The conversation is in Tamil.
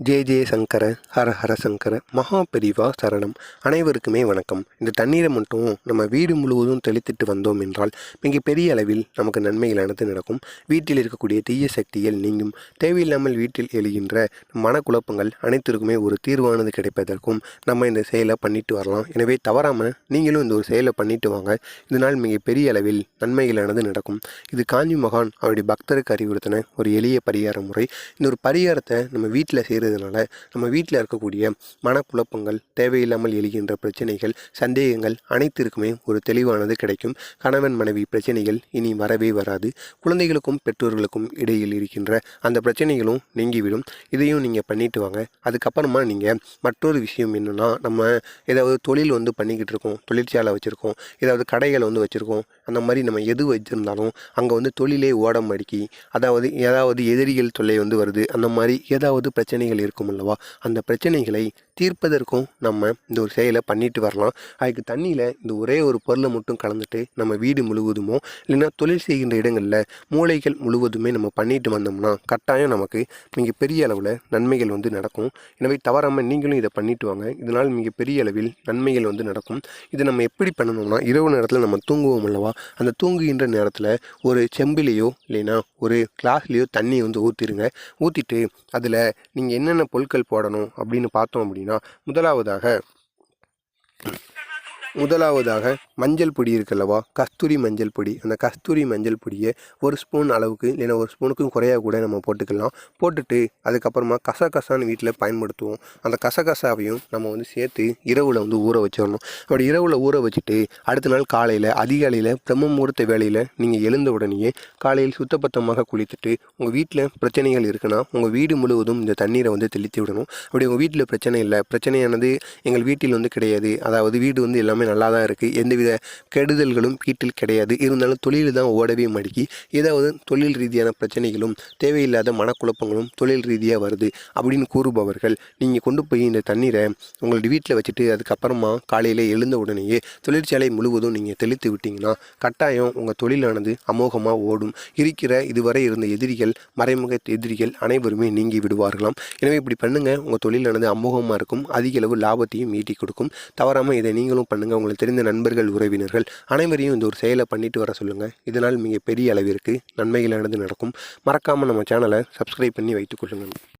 ஜே ஜே சங்கர ஹர ஹர சங்கர மகா பெரிவா சரணம். அனைவருக்குமே வணக்கம். இந்த தண்ணீரை மட்டும் நம்ம வீடு முழுவதும் தெளித்துட்டு வந்தோம் என்றால் மிக பெரிய அளவில் நமக்கு நன்மைகளானது நடக்கும். வீட்டில் இருக்கக்கூடிய தீய சக்திகள் நீங்கும். தேவையில்லாமல் வீட்டில் எழுகின்ற மனக்குழப்பங்கள் அனைத்திற்குமே ஒரு தீர்வானது கிடைப்பதற்கும் நம்ம இந்த செயலை பண்ணிட்டு வரலாம். எனவே தவறாமல் நீங்களும் இந்த ஒரு செயலை பண்ணிட்டு வாங்க. இதனால் மிக பெரிய அளவில் நன்மைகளானது நடக்கும். இது காஞ்சி மகான் அவருடைய பக்தருக்கு அறிவுறுத்தின ஒரு எளிய பரிகார முறை இந்த ஒரு பரிகாரத்தை நம்ம வீட்டில் செய்கிற செய்கிறதுனால நம்ம வீட்டில் இருக்கக்கூடிய மனக்குழப்பங்கள் தேவையில்லாமல் எழுகின்ற பிரச்சனைகள் சந்தேகங்கள் அனைத்திற்குமே ஒரு தெளிவானது கிடைக்கும். கணவன் மனைவி பிரச்சனைகள் இனி வரவே வராது. குழந்தைகளுக்கும் பெற்றோர்களுக்கும் இடையில் இருக்கின்ற அந்த பிரச்சனைகளும் நீங்கிவிடும். இதையும் நீங்கள் பண்ணிட்டு வாங்க. அதுக்கப்புறமா நீங்கள் மற்றொரு விஷயம் என்னென்னா நம்ம ஏதாவது தொழில் வந்து பண்ணிக்கிட்டு இருக்கோம் தொழிற்சாலை வச்சுருக்கோம் ஏதாவது கடைகளை வந்து வச்சுருக்கோம் அந்த மாதிரி நம்ம எது வச்சுருந்தாலும் அங்கே வந்து தொழிலே ஓடம் அடிக்கி அதாவது ஏதாவது எதிரிகள் தொல்லை வந்து வருது அந்த மாதிரி ஏதாவது பிரச்சனைகள் இருக்கும் அல்லவா அந்த பிரச்சனைகளை தீர்ப்பதற்கும் நம்ம இந்த ஒரு செயலை பண்ணிட்டு வரலாம். அதுக்கு தண்ணியில் இந்த ஒரே ஒரு பொருளை மட்டும் கலந்துட்டு நம்ம வீடு முழுவதுமோ இல்லைன்னா தொழில் செய்கின்ற இடங்களில் மூளைகள் முழுவதுமே நம்ம பண்ணிட்டு வந்தோம்னா கட்டாயம் நமக்கு மிகப்பெரிய அளவில் நன்மைகள் வந்து நடக்கும். எனவே தவறாமல் நீங்களும் இதை பண்ணிட்டு வாங்க. இதனால் மிகப்பெரிய அளவில் நன்மைகள் வந்து நடக்கும். இதை நம்ம எப்படி பண்ணணும்னா இரவு நேரத்தில் நம்ம தூங்குவோம் அல்லவா? அந்த தூங்குகின்ற நேரத்தில் ஒரு செம்பிலேயோ இல்லைன்னா ஒரு கிளாஸ்லேயோ தண்ணியை வந்து ஊற்றிடுங்க ஊற்றிட்டு அதில் நீங்கள் என்னென்ன பொருட்கள் போடணும் அப்படின்னு பார்த்தோம் அப்படின்னா முதலாவதாக முதலாவதாக மஞ்சள் பொடி இருக்குல்லவா? கஸ்தூரி மஞ்சள் பொடி. அந்த கஸ்தூரி மஞ்சள் பொடியை ஒரு ஸ்பூன் அளவுக்கு இல்லைன்னா ஒரு ஸ்பூனுக்கும் குறையாக கூட நம்ம போட்டுக்கலாம். போட்டுட்டு அதுக்கப்புறமா கசகசான்னு வீட்டில் பயன்படுத்துவோம். அந்த கசகசாவையும் நம்ம வந்து சேர்த்து இரவில் வந்து ஊற வச்சிடணும். அப்படி இரவில் ஊற வச்சுட்டு அடுத்த நாள் காலையில் அதிகாலையில் பிரம்ம முகூர்த்த வேலையில் நீங்கள் எழுந்த உடனேயே காலையில் சுத்தபத்தமாக குளித்துட்டு உங்கள் வீட்டில் பிரச்சனைகள் இருக்குன்னா உங்கள் வீடு முழுவதும் இந்த தண்ணீரை வந்து தெளித்து விடணும். அப்படி உங்கள் வீட்டில் பிரச்சனை இல்லை. பிரச்சனையானது எங்கள் வீட்டில் வந்து கிடையாது. அதாவது வீடு வந்து எல்லாமே நல்லா தான் இருக்குது எந்தவித கெடுதல்களும் வீட்டில் கிடையாது. இருந்தாலும் தொழில் தான் ஓடவே மடிக்கி ஏதாவது தொழில் ரீதியான பிரச்சனைகளும் தேவையில்லாத மனக்குழப்பங்களும் தொழில் ரீதியாக வருது அப்படின்னு கூறுபவர்கள் நீங்கள் கொண்டு போய் இந்த தண்ணீரை உங்களுடைய வீட்டில் வச்சுட்டு அதுக்கப்புறமா காலையில் எழுந்த உடனேயே தொழிற்சாலை முழுவதும் நீங்கள் தெளித்து விட்டீங்கன்னா கட்டாயம் உங்கள் தொழிலானது அமோகமாக ஓடும். இருக்கிற இதுவரை இருந்த எதிரிகள் மறைமுக எதிரிகள் அனைவருமே நீங்கி விடுவார்களாம். எனவே இப்படி பண்ணுங்கள் உங்கள் தொழிலானது அமோகமாக இருக்கும். அதிக அளவு லாபத்தையும் ஈட்டி கொடுக்கும். தவறாமல் இதை நீங்களும் பண்ணுங்கள் பண்ணுங்கள் உங்களுக்கு தெரிந்த நண்பர்கள் உறவினர்கள் அனைவரையும் இந்த ஒரு செயலை பண்ணிட்டு வர சொல்லுங்கள் இதனால் மிக பெரிய அளவிற்கு நன்மைகளானது நடக்கும். மறக்காமல் நம்ம சேனலை சப்ஸ்கிரைப் பண்ணி வைத்துக்கொள்ளுங்கள்